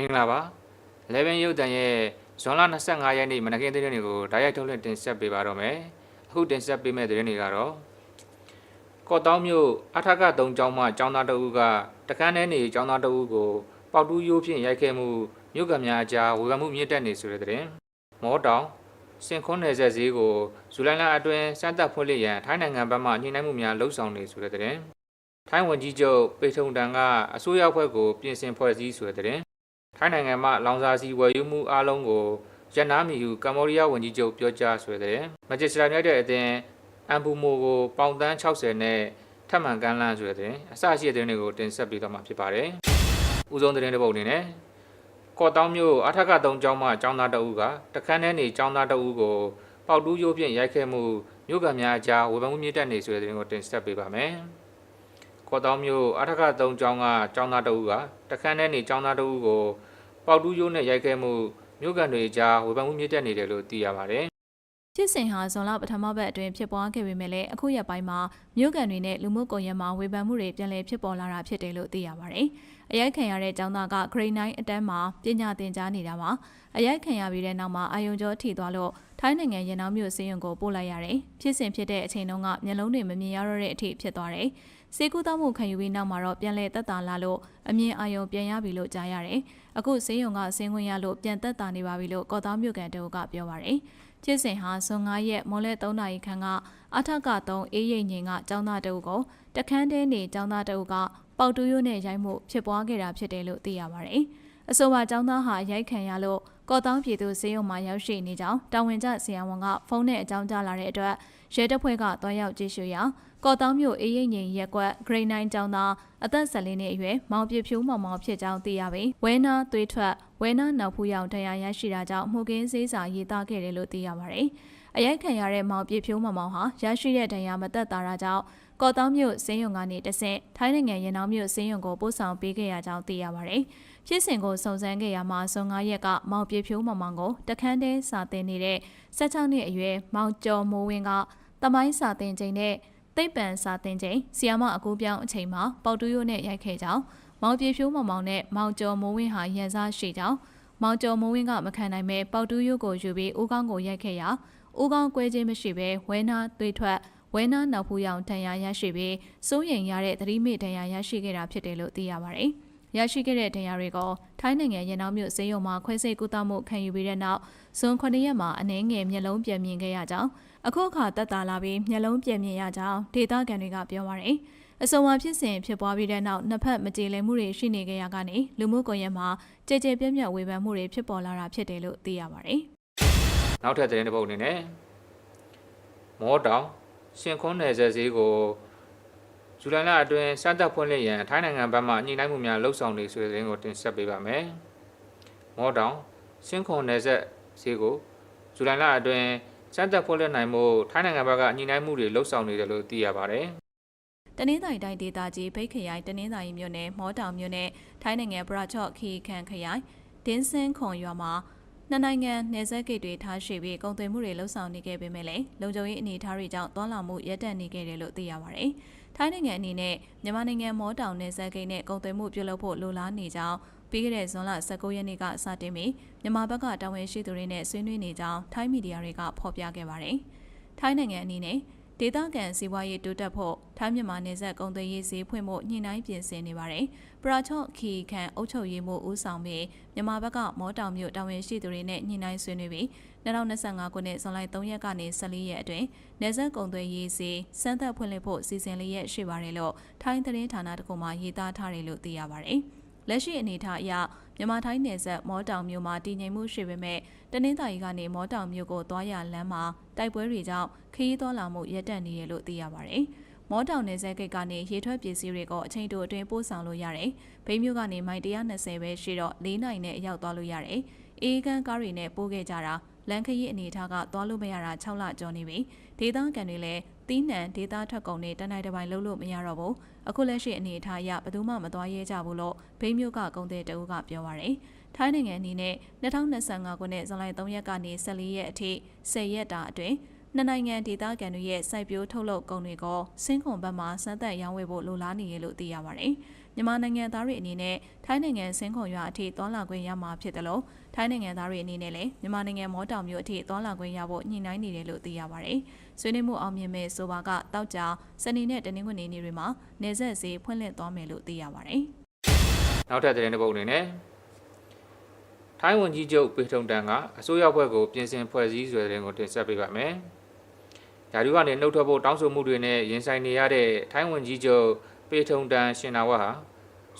မင်္ဂလာပါ11ရုပ်တန်ရဲ့ဇွန်လ25ရက်နေ့မနက်ခင်းသတင်းတွေကိုဓာတ်ရိုက်ထုတ်လွှင့်တင်ဆက်ပေးပါတော့မယ်အခုတင်ဆက်ပေးမယ့်သတင်းတွေကတော့ကော့တောင်းမြို့အထက်က3ကျောင်းမှကျောင်းသားတအုပ်ကတခန်းထဲနေကျောင်းသားတအုပ်ကိုပေါတူးရိုးဖြင့်ရိုက်ခဲ့မှုမြို့ကများအကြားဝေဖန်မှုမြင့်တက်နေဆိုတဲ့သတင်းမောတောင်စင်ခွန်းနယ်ဆက်ဈေးကိုဇူလိုင်လအတွင်းစမ်းသပ်ဖွင့်လှစ်ရန်ထိုင်းနိုင်ငံဘက်မှညှိနှိုင်းမှုများလှုံ့ဆော်နေဆိုတဲ့သတင်းထိုင်းဝန်ကြီးချုပ်ပေထုံတန်ကအစိုးရအဖွဲ့ကိုပြင်ဆင်ဖွဲ့စည်းဆိုတဲ့သတင်း ထိုင်းနိုင်ငံမှလောင်စာစီဝယ်ယူမှုအလုံးကိုရန်နာမီဟုကမ္ဘောဒီးယားဝန်ကြီးချုပ်ပြောကြားဆိုတဲ့သတင်းမန်ချက်စတာယူနိုက်တက်အသင်းအမ်ဘူမိုကိုပေါင်တန်း60နဲ့ထပ်မံကမ်းလှမ်းဆိုတဲ့သတင်းအစရှိတဲ့သတင်းတွေကိုတင်ဆက်ပေးသွားမှာဖြစ်ပါတယ်။ဦးဆုံးသတင်းတစ်ပုဒ်အနေနဲ့ကော့တောင်းမြို့အထက်က3ကျောင်းမှကျောင်းသားတအုပ်ကတခန်းထဲနေကျောင်းသားတအုပ်ကိုပေါက်တူးရိုးဖြင့်ရိုက်ခဲ့မှုမြို့ကများအကြားဝေဖန်မှုမြင့်တက်နေဆိုတဲ့သတင်းကိုတင်ဆက်ပေးပါမယ်။ကော့တောင်းမြို့အထက်က3ကျောင်းကကျောင်းသားတအုပ်ကတခန်းထဲနေကျောင်းသားတအုပ်ကို ပေါက်တူးရိုးနဲ့ရိုက်ခဲ့မှုမြို့ကန်တွေကြားဝေဖန်မှုမြင့်တက်နေတယ်လို့သိရပါတယ်။ ဖြစ်စဉ်ဟာဇွန်လပထမဘက်အတွင်းဖြစ်ပွားခဲ့ပေမဲ့လည်းအခုရက်ပိုင်းမှာမြို့ကန်တွေနဲ့လူမှုကွန်ရက်မှာဝေဖန်မှုတွေပြန်လည်ဖြစ်ပေါ်လာတာဖြစ်တယ်လို့သိရပါတယ်။အရိုက်ခံရတဲ့ចောင်းသားက grade 9အတန်းမှာပညာသင်ကြားနေတာပါ။အရိုက်ခံရပြီးတဲ့နောက်မှာအာယုံကျော်ထိသွားလို့ထိုင်းနိုင်ငံရန်နောက်မြို့စေယုံကိုပို့လိုက်ရတယ်။ဖြစ်စဉ်ဖြစ်တဲ့အချိန်တုန်းကမျက်လုံးတွေမမြင်ရတော့တဲ့အထိဖြစ်သွားတယ်။စေကူတောက်မှုခံယူပြီးနောက်မှာတော့ပြန်လည်သက်သာလာလို့အမြင်အာရုံပြန်ရပြီလို့ကြားရတယ်။အခုစေယုံကဆင်းခွင့်ရလို့ပြန်သက်သာနေပါပြီလို့ကော်တောင်းမြို့ကန်တူကပြောပါရယ်။ ကျစ်စင်ဟာဇွန်9ရက်မော်လဲ3နာရီခန့်ကအထက်က3အေးရိတ်ငင်ကចောင်းသားတအုပ်ကိုတခန်းတဲနေចောင်းသားတအုပ်ကပေါတူးရိုးနဲ့ရိုက်မှုဖြစ်ပွားခဲ့တာဖြစ်တယ်လို့သိရပါရယ်။အဆိုပါចောင်းသားဟာရိုက်ခံရလို့ကော်တောင်းပြည်သူစေယုံမှာရောက်ရှိနေကြောင်းတာဝန်ကျဆရာဝန်ကဖုန်းနဲ့အကြောင်းကြားလာတဲ့အတွက်ရဲတပ်ဖွဲ့ကတွားရောက်ကြည့်ရှုရာ ကော်တောင်းမြို့အေးရိတ်ငင်ရက်ကွက် grade 9ကျောင်းသားအသက်14နှစ်အရွယ်မောင်ပြဖြိုးမောင်မောင်ဖြစ်ကြောင်းသိရပြီးဝဲနာသွေးထွက်ဝဲနာနောက်ဖူးရောင်တရားရရှိတာကြောင့်မှုကင်းစေးစာရေးသားခဲ့တယ်လို့သိရပါတယ်။အရိုက်ခံရတဲ့မောင်ပြဖြိုးမောင်မောင်ဟာရရှိတဲ့တရားမသက်သာတာကြောင့်ကော်တောင်းမြို့စင်းရုံကနေတဆင့်ထိုင်းနိုင်ငံရန်နောက်မြို့စင်းရုံကိုပို့ဆောင်ပေးခဲ့ရကြောင်းသိရပါတယ်။ဖြစ်စဉ်ကိုစုံစမ်းခဲ့ရမှာဇွန်9ရက်ကမောင်ပြဖြိုးမောင်မောင်ကိုတခန်းတဲစာတင်နေတဲ့16နှစ်အရွယ်မောင်ကျော်မိုးဝင်းကတမိုင်းစာတင်ချိန်နဲ့ သိပ္ပံစာသင်ချိန်ဆီယာမအကူပြောင်းအချိန်မှာပေါတူးရိုးနဲ့ရိုက်ခဲ့ကြောင်းမောင်ပြေဖြိုးမောင်မောင်နဲ့မောင်ကျော်မိုးဝင်းဟာရန်စားရှိကြောင်းမောင်ကျော်မိုးဝင်းကမခံနိုင်မဲ့ပေါတူးရိုးကိုယူပြီးဦးကောင်းကိုရိုက်ခဲ့ရာဦးကောင်းကွဲခြင်းမရှိဘဲဝဲနာသွေးထွက်ဝဲနာနောက်ဖူးရောင်ဒဏ်ရာရရှိပြီးစိုးရိမ်ရတဲ့သတိမေ့ဒဏ်ရာရရှိခဲ့တာဖြစ်တယ်လို့သိရပါတယ်။ရရှိခဲ့တဲ့ဒဏ်ရာတွေကိုထိုင်းနိုင်ငံရန်နောက်မြို့စေယုံမှာခွဲစိတ်ကုသမှုခံယူပြီးတဲ့နောက်ဇွန်9ရက်မှာအနှဲငယ်မျက်လုံးပြန်မြင်ခဲ့ရကြောင်း အခုအခါတက်တာလာပြီးမျက်လုံးပြန်မြင်ရကြောင်းဒေတာကန်တွေကပြောပါရယ်အစုံအဖြစ်စဉ်ဖြစ်ပွားပြီးတဲ့နောက်နှစ်ဖက်မကြေလည်မှုတွေရှိနေကြရကနေလူမှုကွန်ရက်မှာကြဲကြဲပြန့်ပြန့်ဝေဖန်မှုတွေဖြစ်ပေါ်လာတာဖြစ်တယ်လို့သိရပါရယ်နောက်ထပ်သတင်းတစ်ပုဒ်အနေနဲ့မောတောင်ရှင်ခွန်းနယ်ဆက်ဈေးကိုဇူလိုင်လအတွင်းစမ်းသပ်ဖွင့်လှစ်ရန်ထိုင်းနိုင်ငံဘက်မှညှိနှိုင်းမှုများလှုံ့ဆော်နေဆိုတဲ့သတင်းကိုတင်ဆက်ပေးပါမယ်။မောတောင်ရှင်ခွန်းနယ်ဆက်ဈေးကိုဇူလိုင်လအတွင်း စမ်းသပ်ဖွင့်လှစ်နိုင်မှုထိုင်းနိုင်ငံဘက်ကညှိနှိုင်းမှုတွေလှုံ့ဆော်နေတယ်လို့သိရပါတယ်။တနင်္သာရီတိုင်းဒေသကြီးဘိတ်ခရိုင်တနင်္သာရီမြို့နယ်မောတောင်မြို့နယ်ထိုင်းနိုင်ငံပရာချော့ခီခန်ခရိုင်ဒင်းစင်းခွန်ရွာမှာနှစ်နိုင်ငံနယ်စပ်ဂိတ်တွေထားရှိပြီးကုန်သွယ်မှုတွေလှုပ်ဆောင်နေခဲ့ပေမဲ့လည်းလုံခြုံရေးအနေအထားတွေကြောင့်တွန်းလာမှုရပ်တန့်နေခဲ့တယ်လို့သိရပါတယ်။ထိုင်းနိုင်ငံအနေနဲ့မြန်မာနိုင်ငံမောတောင်နယ်စပ်ဂိတ်နဲ့ကုန်သွယ်မှုပြုလုပ်ဖို့လိုလားနေကြောင်း ပြီးခဲ့တဲ့ဇွန်လ19ရက်နေ့ကစတင်ပြီးမြန်မာဘက်ကတာဝန်ရှိသူတွေနဲ့ဆွေးနွေးနေကြောင်းထိုင်းမီဒီယာတွေကဖော်ပြခဲ့ပါတယ်။ထိုင်းနိုင်ငံအနေနဲ့ဒေသခံစီးပွားရေးတိုးတက်ဖို့ထိုင်းမြန်မာနယ်စပ်ကုန်သွယ်ရေးဈေးဖွင့်ဖို့ညှိနှိုင်းပြင်ဆင်နေပါတယ်။ပရာချော့ခီခန်အုပ်ချုပ်ရေးမှုဦးဆောင်ပြီးမြန်မာဘက်ကမော်တောင်မြို့တာဝန်ရှိသူတွေနဲ့ညှိနှိုင်းဆွေးနွေးပြီး2025ခုနှစ်ဇွန်လ3ရက်ကနေ14ရက်အတွင်းနယ်စပ်ကုန်သွယ်ရေးဈေးစမ်းသပ်ဖွင့်လှစ်ဖို့စီစဉ်လျက်ရှိပါတယ်လို့ထိုင်းသတင်းဌာနတခုမှရေးသားထားတယ်လို့သိရပါတယ်။ လက်ရှိအနေအထားအရမြန်မာထိုင်းနယ်စပ်မော်တောင်မြို့မှာတည်ငြိမ်မှုရှိပေမဲ့တနင်္သာရီကနေမော်တောင်မြို့ကိုသွားရလမ်းမှာတိုက်ပွဲတွေကြောင့်ခရီးသွားလာမှုရပ်တန့်နေတယ်လို့သိရပါတယ်။မော်တောင်နယ်စပ်ဂိတ်ကနေရေထွက်ပစ္စည်းတွေကိုအချိန်တိုအတွင်းပို့ဆောင်လို့ရတယ်။ဘိန်းမြို့ကနေမိုင်120ပဲရှိတော့၄နိုင်နဲ့ရောက်သွားလို့ရတယ်။အေးကန်းကားတွေနဲ့ပို့ခဲ့ကြတာ လန်ခရီးအနေထားကသွားလို့မရတာ6လကျော်နေပြီဒေသခံတွေလည်းတီးနှံဒေသထွက်ကုန်တွေတနိုင်တစ်ပိုင်းလုံးလို့မရတော့ဘူးအခုလက်ရှိအနေအထားအရဘယ်သူမှမသွားရဲကြဘူးလို့ဘိန်းမြို့ကကုန်တဲ့တအုပ်ကပြောပါရယ်ထိုင်းနိုင်ငံအနေနဲ့2025ခုနှစ်ဇွန်လ3ရက်ကနေ14ရက်အထိ10ရက်တာအတွင်းနှစ်နိုင်ငံဒေသခံတွေရဲ့စိုက်ပျိုးထုတ်လုပ်ကုန်တွေကိုစင်းခွန်ဘက်မှစမ်းသပ်ရောင်းဝယ်ဖို့လိုလားနေရလို့သိရပါတယ်။ မြန်မာနိုင်ငံသားတွေအနေနဲ့ထိုင်းနိုင်ငံစင်းခုံရွာအထိသွားလာခွင့်ရမှာဖြစ်တယ်လို့ထိုင်းနိုင်ငံသားတွေအနေနဲ့လည်းမြန်မာနိုင်ငံမောတောင်မြို့အထိသွားလာခွင့်ရဖို့ညှိနှိုင်းနေတယ်လို့သိရပါတယ်။ဆွေးနွေးမှုအောင်မြင်မဲ့ဆိုပါကတောက်ကြစနေနဲ့တနင်္ဂနွေနေ့တွေမှာနေဆက်စီဖွင့်လှစ်သွားမယ်လို့သိရပါတယ်။နောက်ထပ်သတင်းတစ်ပုဒ်အနေနဲ့ထိုင်းဝန်ကြီးချုပ်ပေထုံတန်ကအစိုးရဘက်ကိုပြင်ဆင်ဖွဲ့စည်းဆွဲတဲ့သတင်းကိုတင်ဆက်ပေးပါမယ်။ယာရီကနေနှုတ်ထွက်ဖို့တောင်းဆိုမှုတွေနဲ့ရင်ဆိုင်နေရတဲ့ထိုင်းဝန်ကြီးချုပ် ပေထုံတန်ရှင်နာဝတ်ဟာ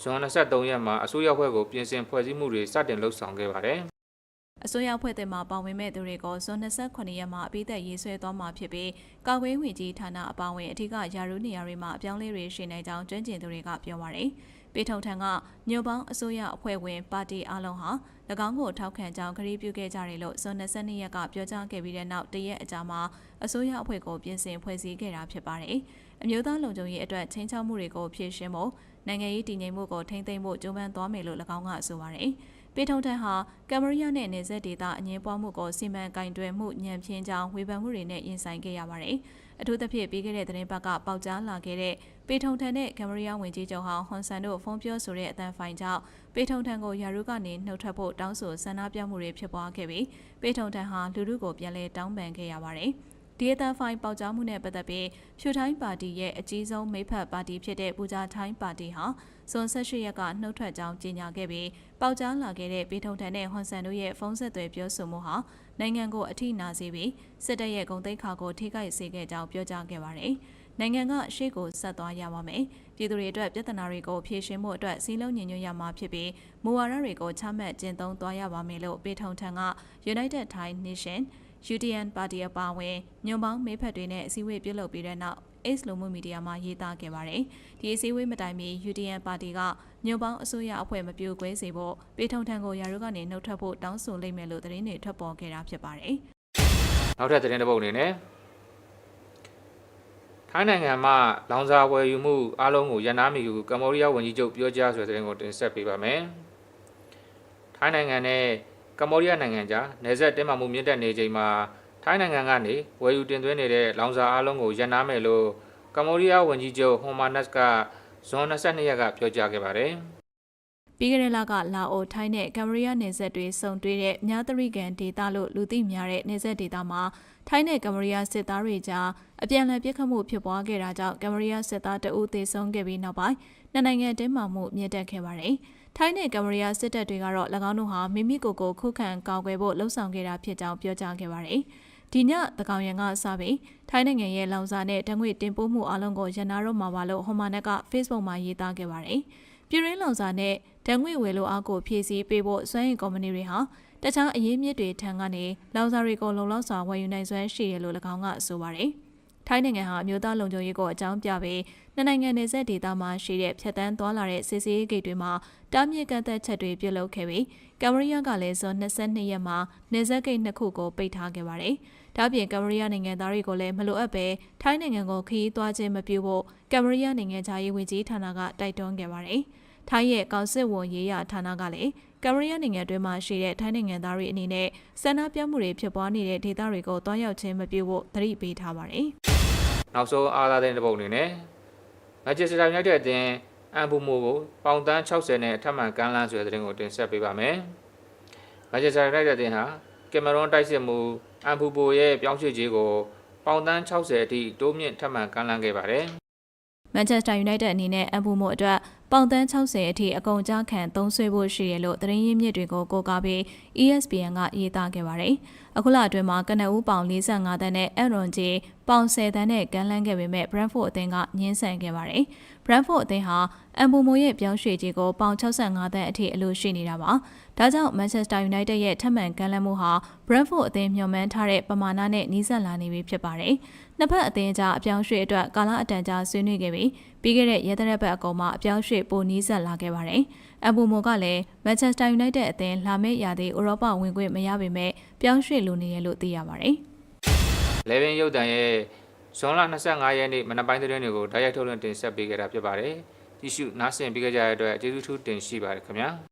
ဇွန်23ရက်မှာအစိုးရဘက်ကိုပြင်ဆင်ဖွဲ့စည်းမှုတွေစတင်လှုပ်ဆောင်ခဲ့ပါတယ်။အစိုးရဖွဲ့တဲ့မှာပါဝင်မဲ့သူတွေကိုဇွန်28ရက်မှာအပိသက်ရေးဆွဲသွားမှာဖြစ်ပြီးကာကွယ်ဝင်ကြီးဌာနအပါအဝင်အထူးကယာရုနေရာတွေမှာအပြောင်းလဲတွေရှိနေကြောင်းကျွမ်းကျင်သူတွေကပြောပါရယ် ပေထုံထံကညိုပေါင်းအစိုးရအဖွဲ့ဝင်ပါတီအလုံးဟာ၎င်းကိုထောက်ခံကြောင်းခရီးပြုခဲ့ကြတယ်လို့ဇွန်22ရက်ကပြောကြားခဲ့ပြီးတဲ့နောက်တရက်အကြာမှာအစိုးရအဖွဲ့ကိုပြင်ဆင်ဖွဲ့စည်းခဲ့တာဖြစ်ပါတယ်အမျိုးသားလုံခြုံရေးအတွက်ချင်းချောက်မှုတွေကိုဖြည့်ရှင်းဖို့နိုင်ငံရေးတည်ငြိမ်မှုကိုထိန်းသိမ်းဖို့ကြိုးပမ်းသွားမယ်လို့၎င်းကဆိုပါရယ်ပေထုံထန်ဟာကမ်မရီးယားနဲ့နေဆက်ဒေတာအငင်းပွားမှုကိုစီမံကင်တွယ်မှုညံဖြင်းကြောင်းဝေဖန်မှုတွေနဲ့ရင်ဆိုင်ခဲ့ရပါတယ်။ အထူးသဖြင့်ပြီးခဲ့တဲ့သတင်းပတ်ကပေါက်ကြားလာခဲ့တဲ့ပေထုံထန်နဲ့ကမ်မရီးယားဝင်ကြီးချုပ်ဟောင်းဟွန်ဆန်တို့ဖုန်းပြောဆိုတဲ့အတန်ဖိုင်ကြောင့်ပေထုံထန်ကိုယာရုကနေနှုတ်ထွက်ဖို့တောင်းဆိုဆန္ဒပြမှုတွေဖြစ်ပွားခဲ့ပြီးပေထုံထန်ဟာလူထုကိုပြန်လည်တောင်းပန်ခဲ့ရပါတယ်။ ဒီအတန်ဖိုင်ပေါက်ကြားမှုနဲ့ပတ်သက်ပြီးဖြူထိုင်းပါတီရဲ့အကြီးဆုံးမိဖက်ပါတီဖြစ်တဲ့ပူဇာထိုင်းပါတီဟာဇွန်18ရက်ကနှုတ်ထွက်ကြောင်းကြေညာခဲ့ပြီးပေါက်ကြားလာခဲ့တဲ့ပေထုံထန်နဲ့ဟွန်ဆန်တို့ရဲ့ဖုန်းဆက်သွယ်ပြောဆိုမှုဟာနိုင်ငံကိုအထိနာစေပြီးစစ်တပ်ရဲ့ဂုဏ်သိက္ခာကိုထိခိုက်စေခဲ့ကြောင်းပြောကြားခဲ့ပါတယ်။နိုင်ငံကရှေ့ကိုဆက်သွားရပါမယ်။ပြည်သူတွေအတွက်ပြဿနာတွေကိုဖြေရှင်းဖို့အတွက်စီးလုံးညီညွတ်ရမှာဖြစ်ပြီးမူဝါဒတွေကိုချမှတ်ကျင့်သုံးသွားရပါမယ်လို့ပေထုံထန်က United Thai Nation UDN ပါတီအပါအဝင်ညွန်ပေါင်းမေးဖက်တွေနဲ့အစည်းအဝေးပြုလုပ်ပြီးတဲ့နောက် Ace လူမှုမီဒီယာမှာရေးသားခဲ့ပါတယ်။ဒီအစည်းအဝေးမတိုင်မီ UDN ပါတီကညွန်ပေါင်းအစိုးရအဖွဲ့မပြိုကွဲစေဖို့ပေထုံထံကိုယာရုကနေနှုတ်ထွက်ဖို့တောင်းဆိုလိုက်မယ်လို့သတင်းတွေထွက်ပေါ်ခဲ့တာဖြစ်ပါတယ်။နောက်ထပ်သတင်းတစ်ပုဒ်အနေနဲ့ထိုင်းနိုင်ငံမှာလောင်စာဝယ်ယူမှုအလုံးကိုရန်နာမီကိုကမ္ဘောဒီးယားဝန်ကြီးချုပ်ပြောကြားဆိုတဲ့သတင်းကိုတင်ဆက်ပေးပါမယ်။ထိုင်းနိုင်ငံနဲ့ ကမ္ဘောဒီးယားနိုင်ငံကြားနယ်စပ်တင်းမာမှုမြင့်တက်နေချိန်မှာထိုင်းနိုင်ငံကနေဝယ်ယူတင်သွင်းနေတဲ့လောင်စာအလုံးကိုရန်နာမယ်လို့ကမ္ဘောဒီးယားဝန်ကြီးချုပ်ဟွန်မာနတ်ကဇွန်22ရက်ကပြောကြားခဲ့ပါတယ်။ပြီးခဲ့တဲ့လကလာအိုထိုင်းနဲ့ကမ်မရီးယားနယ်စပ်တွေစုံတွဲတဲ့မြားတရိကန်ဒေသလို့လူသိများတဲ့နယ်စပ်ဒေသမှာထိုင်းနဲ့ကမ်မရီးယားစစ်သားတွေကြားအပြန်အလှန်ပစ်ခတ်မှုဖြစ်ပွားခဲ့တာကြောင့်ကမ်မရီးယားစစ်သားတအုပ်သေဆုံးခဲ့ပြီးနောက်ပိုင်းနှစ်နိုင်ငံတင်းမာမှုမြင့်တက်ခဲ့ပါတယ်။ ထိုင်းနဲ့ကမ်မရီးယားစစ်တပ်တွေကတော့၎င်းတို့ဟာမိမိကိုယ်ကိုခုခံကာကွယ်ဖို့လှုံ့ဆော်ခဲ့တာဖြစ်ကြောင်းပြောကြားခဲ့ပါတယ်။ဒီညတကောင်ရန်ကစပြီးထိုင်းနိုင်ငံရဲ့လောင်စာနဲ့တံငွေတင်ပို့မှုအလုံးကိုရန်နာတော့မှာပါလို့ဟိုမာနက်က Facebook မှာရေးသားခဲ့ပါတယ်။ပြည်ရင်းလောင်စာနဲ့ဓာတ်ငွေဝယ်လိုအားကိုဖြည့်ဆည်းပေးဖို့စွမ်းအင်ကုမ္ပဏီတွေဟာတခြားအရင်းမြစ်တွေထံကနေလောင်စာတွေကိုလုံလောက်စွာဝယ်ယူနိုင်စွမ်းရှိတယ်လို့၎င်းကဆိုပါတယ်။ ထိုင်းနိုင်ငံဟာအမျိုးသားလုံခြုံရေးကိုအကြောင်းပြပြီးနှစ်နိုင်ငံနယ်စပ်ဒေသမှာရှိတဲ့ဖြတ်တန်းသွားလာတဲ့စစ်ဆေးရေးဂိတ်တွေမှာတားမြစ်ကန့်သက်ချက်တွေပြုလုပ်ခဲ့ပြီးကမ်မရီးယားကလည်းဇွန်22ရက်မှာနယ်စပ်ဂိတ်နှစ်ခုကိုပိတ်ထားခဲ့ပါတယ်။ဒါ့အပြင်ကမ်မရီးယားနိုင်ငံသားတွေကိုလည်းမလိုအပ်ပဲထိုင်းနိုင်ငံကိုခရီးသွားခြင်းမပြုဖို့ကမ်မရီးယားနိုင်ငံသားရေးဝန်ကြီးဌာနကတိုက်တွန်းခဲ့ပါတယ်။ထိုင်းရဲ့ကောင်စစ်ဝန်ရေးရဌာနကလည်း ကမ်မရီးယားနိုင်ငံတွင်းမှာရှိတဲ့ထိုင်းနိုင်ငံသားတွေအနေနဲ့ဆန္ဒပြမှုတွေဖြစ်ပွားနေတဲ့ဒေသတွေကိုတွားရောက်ခြင်းမပြုဖို့သတိပေးထားပါတယ်။နောက်ဆုံးအားသာတဲ့တစ်ပုဒ်အနေနဲ့မန်ချက်စတာယူနိုက်တက်အသင်းအမ်ဘူမိုကိုပေါင်တန်း60နဲ့အထက်မှန်ကမ်းလှမ်းဆိုတဲ့သတင်းကိုတင်ဆက်ပေးပါမယ်။မန်ချက်စတာယူနိုက်တက်အသင်းဟာကင်မရွန်တိုက်စစ်မှုအမ်ဘူမိုရဲ့ပြောင်းရွှေ့ခြင်းကိုပေါင်တန်း60အထိတိုးမြင့်ထပ်မံကမ်းလှမ်းခဲ့ပါတယ်။မန်ချက်စတာယူနိုက်တက်အနေနဲ့အမ်ဘူမိုအတွက် ပေါင်တန်း60အထိအကုန်ကြခံသုံးဆွဲဖို့ရှိတယ်လို့သတင်းရင်းမြစ်တွေကိုကိုးကားပြီး ESPN ကရေးသားခဲ့ပါတယ်။အခုလအတွင်းမှာကနအူးပေါင်45တန်းနဲ့အရွန်ဂျီပေါင်10တန်းနဲ့ကန်လန်းခဲ့ပေမဲ့ Brentford အသင်းကညှင်းဆန်ခဲ့ပါတယ်။ Brentford အသင်းဟာအမ်ဘူမိုရဲ့ပြောင်းရွှေ့ခြင်းကိုပေါင်65တန်းအထိအလိုရှိနေတာပါ။ဒါကြောင့် Manchester United ရဲ့ထပ်မံကန်လန်းမှုဟာ Brentford အသင်းမျှော်မှန်းထားတဲ့ပမာဏနဲ့နီးစပ်လာနေပြီဖြစ်ပါတယ်။နှစ်ဖက်အသင်းကြားအပြောင်းရွှေ့အတွက်ကာလအတန်ကြာဆွေးနွေးခဲ့ပြီး ပြီးခဲ့တဲ့ရဲတရက်ဘက်အကောင်မှာအပြောင်းရွှေ့ပိုနီးစပ်လာခဲ့ပါတယ်။အမ်ဘူမိုကလည်းမန်ချက်စတာယူနိုက်တက်အသင်းလာမယ့်ရာသီဥရောပဝင်ခွင့်မရပေမဲ့ပြောင်းရွှေ့လိုနေရလို့သိရပါတယ်။လေဗင်ရုပ်တံရဲ့ဇွန်လ25ရက်နေ့မနက်ပိုင်းသတင်းတွေကိုဓာတ်ရိုက်ထုတ်လွှင့်တင်ဆက်ပေးခဲ့တာဖြစ်ပါတယ်။ကြည့်ရှုနားဆင်ပေးကြတဲ့အတွက်ကျေးဇူးထူးတင်ရှိပါတယ်ခင်ဗျာ။